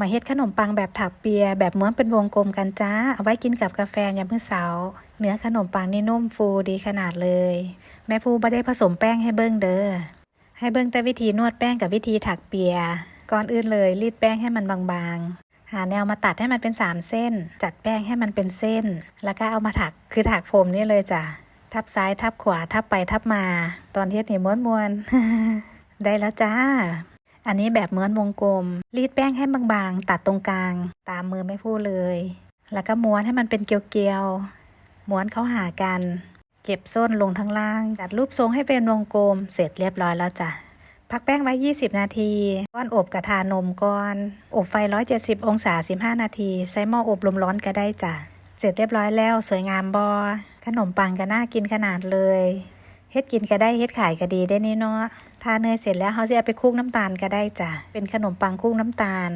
มาเฮ็ดขนมปังแบบถักเปีย แบบม้วนเป็นวงกลมกันจ้า เอาไว้กินกับกาแฟยามมื้อเช้า เนื้อขนมปังนี่นุ่มฟูดีขนาดเลย แม่ฟูบ่ได้ผสมแป้งให้เบิ่งเด้อ ให้เบิ่งแต่วิธีนวดแป้งกับวิธีถักเปีย ก่อนอื่นเลยรีดแป้งให้มันบางๆ หาแนวมาตัดให้มันเป็นสามเส้น จัดแป้งให้มันเป็นเส้น แล้วก็เอามาถัก คือถักผมนี่เลยจ้ะ ทับซ้ายทับขวาทับไปทับมา ตอนเฮ็ดนี่ม้วนมวนๆได้แล้วจ้า อันนี้แบบเหม้วนวงกลม รีดแป้งให้บางๆ ตัดตรงกลาง ตามมือไม่พูดเลย แล้วก็ม้วนให้มันเป็นเกลียวๆ ม้วนเข้าหากัน เก็บส้นลงทั้งล่าง จัดรูปทรงให้เป็นวงกลม เสร็จเรียบร้อยแล้วจ้ะ พักแป้งไว้ 20 นาที ก้อนอบกระทานมก่อน อบไฟ 170 องศา 15 นาที ใช้หม้ออบลมร้อนก็ได้จ้ะ เสร็จเรียบร้อยแล้ว สวยงามบอขนมปังก็น่ากินขนาดเลย เฮ็ดกินก็ได้เฮ็ดขายก็ดีได้นี่เนาะทาเนยเสร็จแล้วเขาจะเอาไปคลุกน้ำตาลก็ได้จ้ะเป็นขนมปังคลุกน้ำตาล